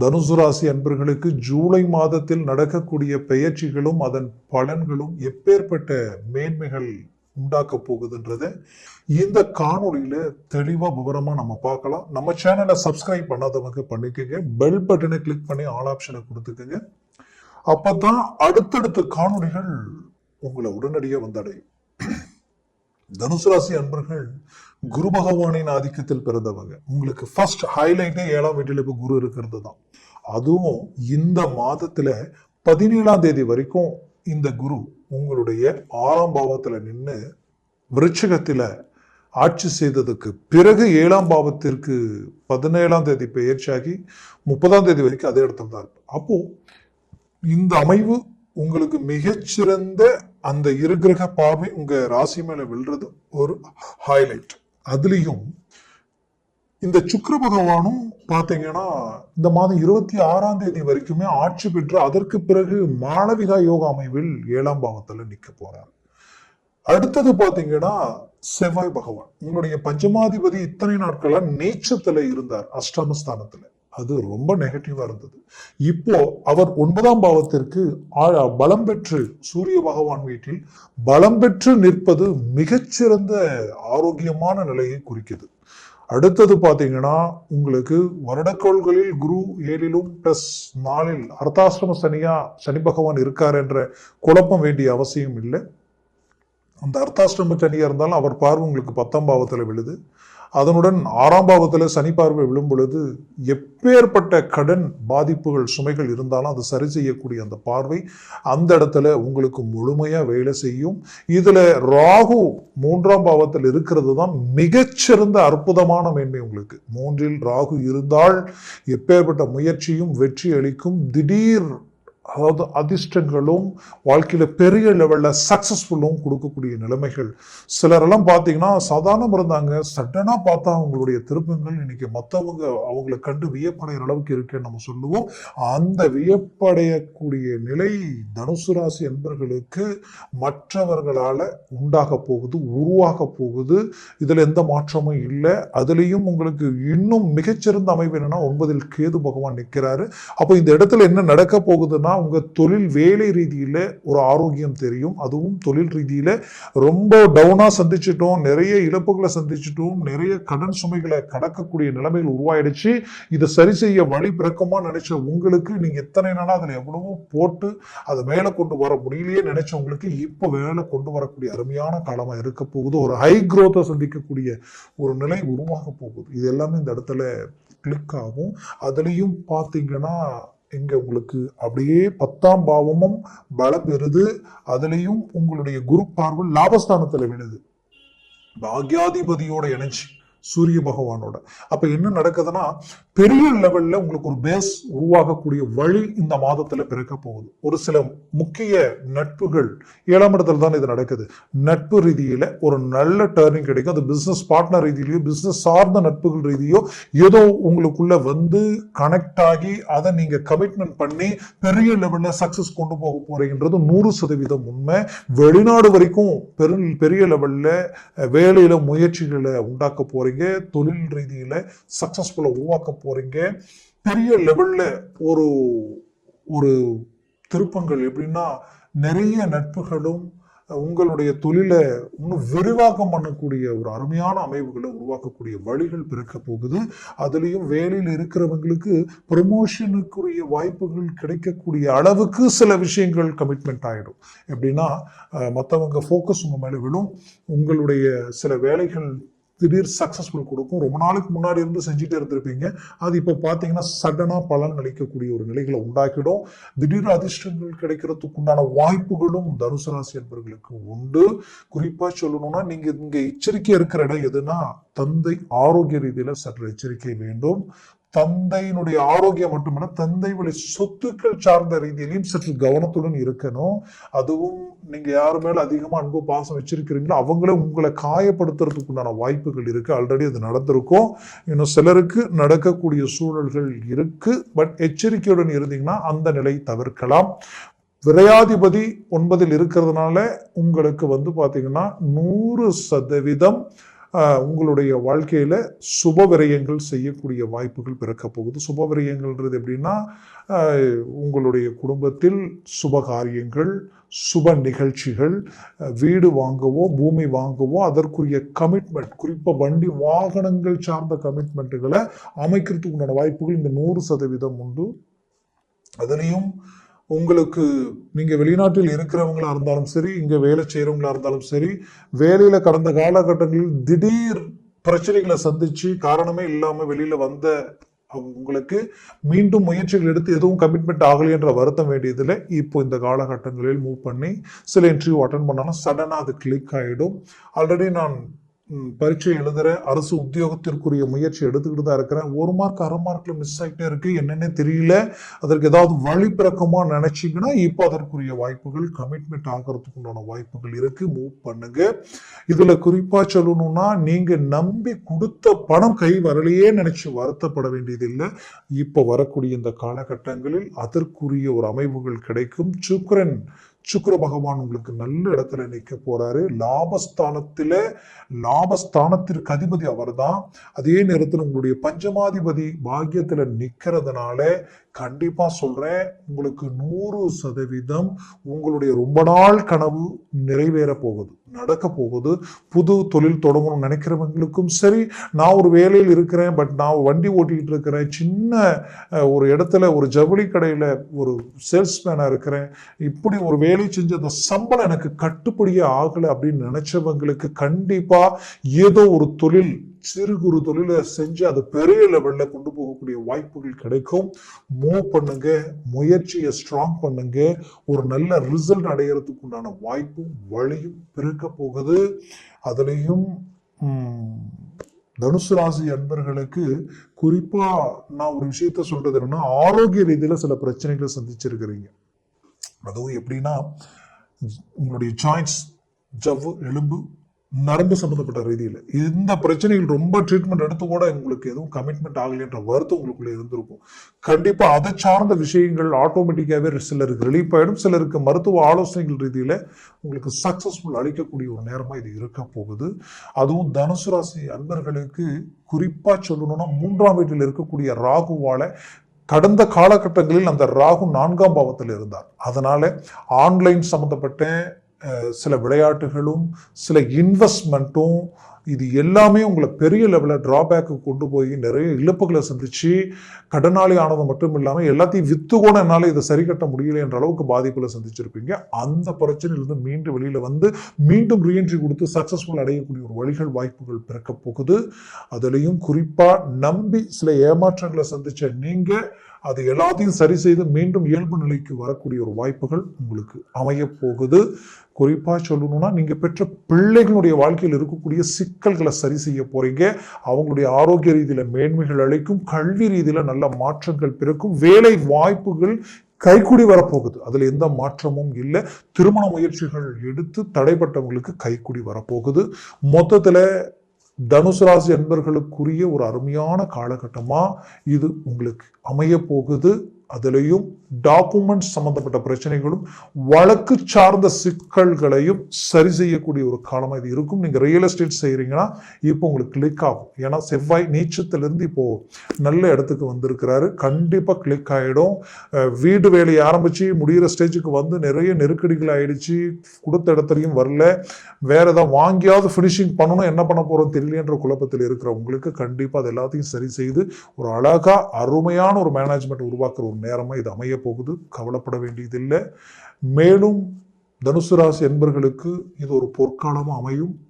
தனுசு ராசி அன்பர்களுக்கு ஜூலை மாதத்தில் நடக்கக்கூடிய பெயர்ச்சிகளும் அதன் பலன்களும் எப்பேற்பட்ட மேன்மைகள் உண்டாக்க போகுதுன்றத இந்த காணொலியில் தெளிவா விவரமா நம்ம பார்க்கலாம். நம்ம சேனலை சப்ஸ்கிரைப் பண்ணாதவங்க பண்ணிக்கோங்க. பெல் பட்டனை கிளிக் பண்ணி ஆல் ஆப்ஷனை கொடுத்துக்கோங்க. அப்பதான் அடுத்தடுத்த காணொலிகள் உங்களை உடனடியாக வந்தடையும். தனுசு ராசி அன்பர்கள் குரு பகவானின் ஆதிக்கத்தில் பிறந்தவங்க. உங்களுக்கு ஃபர்ஸ்ட் ஹைலைட்டே ஏழாம் வீட்டில் இப்போ குரு இருக்கிறது தான் அதுவும் இந்த மாதத்தில் பதினேழாம் தேதி வரைக்கும் இந்த குரு உங்களுடைய ஆறாம் பாவத்தில் நின்று விருட்சகத்தில் ஆட்சி செய்ததுக்கு பிறகு ஏழாம் பாவத்திற்கு பதினேழாம் தேதி பெயர்ச்சியாகி முப்பதாம் தேதி வரைக்கும் அதே இடத்துல தான் இருக்கும் அப்போது இந்த அமைவு உங்களுக்கு மிகச்சிறந்த அந்த இருகிரக பார்வை உங்க ராசி மேல விழுறது ஒரு ஹைலைட் அதுலயும் இந்த சுக்கர பகவானும் பாத்தீங்கன்னா இந்த மாதம் இருபத்தி ஆறாம் தேதி வரைக்குமே ஆட்சி பெற்று அதற்கு பிறகு மாணவிகா யோகா அமைவில் ஏழாம் பாவத்துல நிக்க போறார். அடுத்தது பாத்தீங்கன்னா செவ்வாய் பகவான். உங்களுடைய பஞ்சமாதிபதி இத்தனை நாட்களா நீச்சத்துல இருந்தார் அஷ்டமஸ்தானத்துல. அது ரொம்ப நெகட்டிவாக இருந்தது. இப்போ அவர் ஒன்பதாம் பாவத்திற்கு ஆ- பலம் பெற்று சூரிய பகவான் வீட்டில் பலம் பெற்று நிற்பது மிகச்சிறந்த ஆரோக்கியமான நிலையை குறிக்குது. அடுத்தது பார்த்தீங்கன்னா உங்களுக்கு வருடக்கோள்களில் குரு ஏழிலும் பிளஸ் நாளில் அர்த்தாசிரம சனியா சனி பகவான் இருக்கார் என்ற குழப்பம் வேண்டிய அவசியம் இல்லை. அந்த அர்த்தாஷ்டம சனியாக இருந்தாலும் அவர் பார்வை உங்களுக்கு பத்தாம் பாவத்தில் விழுது. அதனுடன் ஆறாம் பாவத்தில் சனி பார்வை விழும் பொழுது எப்பேற்பட்ட கடன் பாதிப்புகள் சுமைகள் இருந்தாலும் அது சரி செய்யக்கூடிய அந்த பார்வை அந்த இடத்துல உங்களுக்கு முழுமையாக வேலை செய்யும். இதில் ராகு மூன்றாம் பாவத்தில் இருக்கிறது தான் மிகச்சிறந்த அற்புதமான மேன்மை உங்களுக்கு. மூன்றில் ராகு இருந்தால் எப்பேற்பட்ட முயற்சியும் வெற்றி அளிக்கும். திடீர் அதாவது அதிர்ஷ்டங்களும் வாழ்க்கையில் பெரிய லெவலில் சக்ஸஸ்ஃபுல்லும் கொடுக்கக்கூடிய நிலைமைகள். சிலரெல்லாம் பார்த்தீங்கன்னா சாதாரணம் இருந்தாங்க சட்டனாக பார்த்தா அவங்களுடைய திருப்பங்கள் இன்னைக்கு மற்றவங்க அவங்களை கண்டு வியப்படைகிற அளவுக்கு இருக்குன்னு நம்ம சொல்லுவோம். அந்த வியப்படையக்கூடிய நிலை தனுசு ராசி என்பர்களுக்கு மற்றவர்களால் உண்டாக போகுது உருவாக போகுது. இதில் எந்த மாற்றமும் இல்லை. அதுலேயும் உங்களுக்கு இன்னும் மிகச்சிறந்த அமைப்பு என்னன்னா ஒன்பதில் கேது பகவான் நிற்கிறாரு. அப்போ இந்த இடத்துல என்ன நடக்க போகுதுன்னா உங்க தொழில் வேலை ரீதியில் ஒரு ஆரோக்கியம் தெரியும். அதுவும் தொழில் ரீதியில் ரொம்ப டவுனாக சந்திச்சிட்டோம். நிறைய இழப்புகளை சந்திச்சிட்டோம். நிறைய கடன் சுமைகளை கடக்கக்கூடிய நிலைமைகள் உருவாயிடுச்சு. இதை சரி செய்ய வழி பிறக்கமாக நினைச்ச உங்களுக்கு நீங்கள் எத்தனை நாளாக அதில் எவ்வளவோ போட்டு அதை மேலே கொண்டு வர முடியலையே நினைச்சவங்களுக்கு இப்போ வேலை கொண்டு வரக்கூடிய அருமையான காலமாக இருக்க போகுது. ஒரு ஹை குரோத்தை சந்திக்கக்கூடிய ஒரு நிலை உருவாக போகுது. இது எல்லாமே இந்த இடத்துல கிளிக் ஆகும். அதுலேயும் பார்த்தீங்கன்னா இங்கே உங்களுக்கு அப்படியே பத்தாம் பாவமும் பலம் பெறுது. அதுலயும் உங்களுடைய குரு பார்வை லாபஸ்தானத்தில் விழுது பாக்யாதிபதியோட இணைச்சி சூரிய பகவானோட. அப்போ என்ன நடக்குதுன்னா பெரிய லெவல்ல உங்களுக்கு ஒரு பேஸ் உருவாகக்கூடிய வழி இந்த மாதத்துல பிறக்க போகுது. ஒரு சில முக்கிய நட்புகள் ஏழாம் இடத்துல தான் இது நடக்குது. நட்பு ரீதியில ஒரு நல்ல டேர்னிங் கிடைக்கும். அது பிசினஸ் பார்ட்னர் ரீதியிலையோ பிசினஸ் சார்ந்த நட்புகள் ரீதியோ ஏதோ உங்களுக்குள்ள வந்து கனெக்ட் ஆகி அதை நீங்க கமிட்மெண்ட் பண்ணி பெரிய லெவல்ல சக்சஸ் கொண்டு போக போறீங்கன்றது நூறு சதவீதம் உண்மை. வெளிநாடு வரைக்கும் பெரு பெரிய லெவல்ல வேலையில் வேலையில முயற்சிகளை உண்டாக்க போறீங்க. தொழில் ரீதியில சக்சஸ்ஃபுல்லா உருவாக்க போறீங்க. பெரிய லெவல்ல ஒரு ஒரு திருப்பங்கள் எப்படின்னா நிறைய நட்புகளும் உங்களுடைய தொழிலை இன்னும் விரிவாக்கம் பண்ணக்கூடிய ஒரு அருமையான அமைவுகளை உருவாக்கக்கூடிய வழிகள் பிறக்க போகுது. அதுலேயும் வேலையில் இருக்கிறவங்களுக்கு ப்ரமோஷனுக்குரிய வாய்ப்புகள் கிடைக்கக்கூடிய அளவுக்கு சில விஷயங்கள் கமிட்மெண்ட் ஆகிடும் எப்படின்னா மற்றவங்க ஃபோக்கஸ் உங்கள் மேலே விழும். உங்களுடைய சில வேலைகள் திடீர் சக்ஸஸ்ஃபுல் கொடுக்கும். ரொம்ப நாளுக்கு முன்னாடி இருந்து செஞ்சுட்டே இருந்திருப்பீங்க. அது இப்போ பார்த்தீங்கன்னா சடனாக பலன் அளிக்கக்கூடிய ஒரு நிலைகளை உண்டாக்கிடும். திடீர் அதிர்ஷ்டங்கள் கிடைக்கிறதுக்கு உண்டான வாய்ப்புகளும் தனுசு ராசி என்பவர்களுக்கு உண்டு. குறிப்பாக சொல்லணும்னா நீங்கள் இங்கே எச்சரிக்கை இருக்கிற இடம் எதுனா தந்தை ஆரோக்கிய ரீதியில் சற்று எச்சரிக்கை வேண்டும். தந்தையினுடைய ஆரோக்கியம் மட்டுமல்ல தந்தை வழி சொத்துக்கள் சார்ந்த ரீதியிலையும் சற்று கவனத்துடன் இருக்கணும். அதுவும் நீங்க யார் மேல அதிகமா அன்பு பாசம் வச்சிருக்கிறீங்களோ அவங்களே உங்களை காயப்படுத்துறதுக்கு உண்டான வாய்ப்புகள் இருக்கு. ஆல்ரெடி அது நடந்திருக்கும். இன்னும் சிலருக்கு நடக்கக்கூடிய சூழல்கள் இருக்கு. பட் எச்சரிக்கையுடன் இருந்தீங்கன்னா அந்த நிலை தவிர்க்கலாம். விரையாதிபதி ஒன்பதில் இருக்கிறதுனால உங்களுக்கு வந்து பாத்தீங்கன்னா நூறு சதவீதம் உங்களுடைய வாழ்க்கையில் சுப விரயங்கள் செய்யக்கூடிய வாய்ப்புகள் பிறக்க போகுது. சுப விரயங்கள்ன்றது எப்படின்னா உங்களுடைய குடும்பத்தில் சுப காரியங்கள் சுப நிகழ்ச்சிகள் வீடு வாங்கவோ பூமி வாங்கவோ அதற்குரிய கமிட்மெண்ட் குறிப்பாக வண்டி வாகனங்கள் சார்ந்த கமிட்மெண்ட்டுகளை அமைக்கிறதுக்கு உண்டான வாய்ப்புகள் இந்த நூறு சதவீதம் உண்டு. அதுலேயும் உங்களுக்கு நீங்கள் வெளிநாட்டில் இருக்கிறவங்களா இருந்தாலும் சரி இங்கே வேலை செய்கிறவங்களா இருந்தாலும் சரி வேலையில் கடந்த காலகட்டங்களில் திடீர் பிரச்சனைகளை சந்திச்சு காரணமே இல்லாமல் வெளியில் வந்த உங்களுக்கு மீண்டும் முயற்சிகள் எடுத்து எதுவும் கமிட்மெண்ட் ஆகலைன்ற வருத்தம் வேண்டியதில்லை. இப்போ இந்த காலகட்டங்களில் மூவ் பண்ணி சில இன்டர்வியூ அட்டன் பண்ணாலும் சடனாக அது கிளிக் ஆகிடும் ஆல்ரெடி நான் பரீட்சை எழுதுகிற அரசு உத்தியோகத்திற்குரிய முயற்சி எடுத்துக்கிட்டு தான் இருக்கிறேன். ஒரு மார்க் அரை மார்க்கில் மிஸ் ஆகிட்டே இருக்கு. என்னன்னே தெரியல. அதற்கு ஏதாவது வழி பிறக்கமா நினைச்சீங்கன்னா இப்போ அதற்குரிய வாய்ப்புகள் கமிட்மெண்ட் ஆகிறதுக்கு உண்டான வாய்ப்புகள் இருக்கு. மூவ் பண்ணுங்க. இதில் குறிப்பாக சொல்லணும்னா நீங்கள் நம்பி கொடுத்த பணம் கை வரலையே நினைச்சு வருத்தப்பட வேண்டியதில்லை. இப்போ வரக்கூடிய இந்த காலகட்டங்களில் அதற்குரிய ஒரு அமைவுகள் கிடைக்கும். சுக்ரன் சுக்கர பகவான் உங்களுக்கு நல்ல இடத்துல நிற்க போறாரு. லாபஸ்தானத்தில் லாபஸ்தானத்திற்கு அதிபதி அவர்தான். அதே நேரத்தில் உங்களுடைய பஞ்சமாதிபதி பாக்கியத்துல நிக்கிறதுனால கண்டிப்பா சொல்றேன் உங்களுக்கு நூறு சதவீதம் உங்களுடைய ரொம்ப நாள் கனவு நிறைவேற போகுது. நடக்க போகுது புது தொழில் தொடங்கணும்னு நினைக்கிறவங்களுக்கும் சரி நான் ஒரு வேலையில் இருக்கிறேன் பட் நான் வண்டி ஓட்டிக்கிட்டு இருக்கிறேன். சின்ன ஒரு இடத்துல ஒரு ஜவுளி கடையில் ஒரு சேல்ஸ்மேனாக இருக்கிறேன். இப்படி ஒரு வேலை செஞ்ச அந்த சம்பளம் எனக்கு கட்டுப்படியே ஆகலை அப்படின்னு நினச்சவங்களுக்கு கண்டிப்பாக ஏதோ ஒரு தொழில் சிறு குறு தொழிலை செஞ்சு அதை பெரிய லெவல்ல கொண்டு போகக்கூடிய வாய்ப்புகள் கிடைக்கும். மூவ் பண்ணுங்க முயற்சியை ஸ்ட்ராங் பண்ணுங்க. ஒரு நல்ல ரிசல்ட் அடையிறதுக்கு உண்டான வாய்ப்பும் வழியும் பிறக்க போகுது. அதுலேயும் தனுசு ராசி அன்பர்களுக்கு குறிப்பா நான் ஒரு விஷயத்த சொல்றது என்னன்னா ஆரோக்கிய ரீதியில சில பிரச்சனைகளை சந்திச்சிருக்கிறீங்க. அதுவும் எப்படின்னா உங்களுடைய ஜாயின்ஸ் ஜவ்வு எலும்பு நரம்பு சம்மந்தப்பட்ட ரீதியில். இந்த பிரச்சனைகள் ரொம்ப ட்ரீட்மெண்ட் எடுத்து கூட உங்களுக்கு எதுவும் கமிட்மெண்ட் ஆகலைன்ற வருத்தம் உங்களுக்குள்ளே இருந்திருக்கும். கண்டிப்பாக அதை சார்ந்த விஷயங்கள் ஆட்டோமேட்டிக்காகவே சிலருக்கு ரிலீஃப் ஆயிடும். சிலருக்கு மருத்துவ ஆலோசனைகள் ரீதியில் உங்களுக்கு சக்ஸஸ்ஃபுல் அளிக்கக்கூடிய ஒரு நேரமாக இது இருக்க போகுது. அதுவும் தனுசு ராசி அன்பர்களுக்கு குறிப்பாக சொல்லணும்னா மூன்றாம் வீட்டில் இருக்கக்கூடிய ராகுவால கடந்த காலகட்டங்களில் அந்த ராகு நான்காம் பாவத்தில் இருந்தார். அதனால ஆன்லைன் சம்மந்தப்பட்ட சில விளையாட்டுகளும் சில இன்வெஸ்ட்மெண்ட்டும் இது எல்லாமே உங்களை பெரிய லெவலில் ட்ராபேக்கு கொண்டு போய் நிறைய இழப்புகளை சந்திச்சு கடனாளி ஆனது மட்டும் இல்லாமல் எல்லாத்தையும் வித்து கூட என்னால் இதை சரி கட்ட முடியல என்ற அளவுக்கு பாதிப்புகளை சந்திச்சிருப்பீங்க. அந்த பிரச்சனையிலிருந்து மீண்டும் வெளியில் வந்து மீண்டும் ரீஎன்ட்ரி கொடுத்து சக்ஸஸ்ஃபுல் அடையக்கூடிய ஒரு வழிகள் வாய்ப்புகள் பிறக்க போகுது. அதுலேயும் குறிப்பாக நம்பி சில ஏமாற்றங்களை சந்திச்ச நீங்கள் அது எல்லாத்தையும் சரி செய்து மீண்டும் இயல்பு நிலைக்கு வரக்கூடிய ஒரு வாய்ப்புகள் உங்களுக்கு அமைய போகுது. குறிப்பாக சொல்லணும்னா நீங்கள் பெற்ற பிள்ளைகளுடைய வாழ்க்கையில் இருக்கக்கூடிய சிக்கல்களை சரி செய்ய போகிறீங்க அவங்களுடைய ஆரோக்கிய ரீதியில் மேன்மைகள் அளிக்கும். கல்வி ரீதியில் நல்ல மாற்றங்கள் பிறக்கும். வேலை வாய்ப்புகள் கைக்கூடி வரப்போகுது. அதில் எந்த மாற்றமும் இல்லை. திருமண முயற்சிகள் எடுத்து தடைப்பட்டவங்களுக்கு கைக்கூடி வரப்போகுது. மொத்தத்தில் தனுசு ராசி அன்பர்களுக்குரிய ஒரு அருமையான காலகட்டமாக இது உங்களுக்கு அமைய போகுது அதுலேயும் டாக்குமெண்ட்ஸ் சம்மந்தப்பட்ட பிரச்சனைகளும் வழக்கு சார்ந்த சிக்கல்களையும் சரி செய்யக்கூடிய ஒரு காலமாக இது இருக்கும். நீங்கள் ரியல் எஸ்டேட் செய்கிறீங்கன்னா இப்போ உங்களுக்கு கிளிக் ஆகும். ஏன்னா செவ்வாய் நீச்சத்திலிருந்து இப்போ நல்ல இடத்துக்கு வந்திருக்கிறாரு. கண்டிப்பாக கிளிக் ஆகிடும் வீடு வேலையை ஆரம்பித்து முடிகிற ஸ்டேஜுக்கு வந்து நிறைய நெருக்கடிகள் ஆகிடுச்சு கொடுத்த இடத்துலையும் வரல. வேறு ஏதாவது வாங்கியாவது ஃபினிஷிங் பண்ணணும் என்ன பண்ண போகிறோம் தெரியலன்ற குழப்பத்தில் இருக்கிற உங்களுக்கு கண்டிப்பாக அது எல்லாத்தையும் சரி செய்து ஒரு அழகாக அருமையான ஒரு மேனேஜ்மெண்ட் உருவாக்குற ஒரு நேரமாக இது அமைய போகுது. கவலைப்பட வேண்டியதில்லை. மேலும் தனுசு ராசி என்பர்களுக்கு இது ஒரு பொற்காலமாக அமையும்.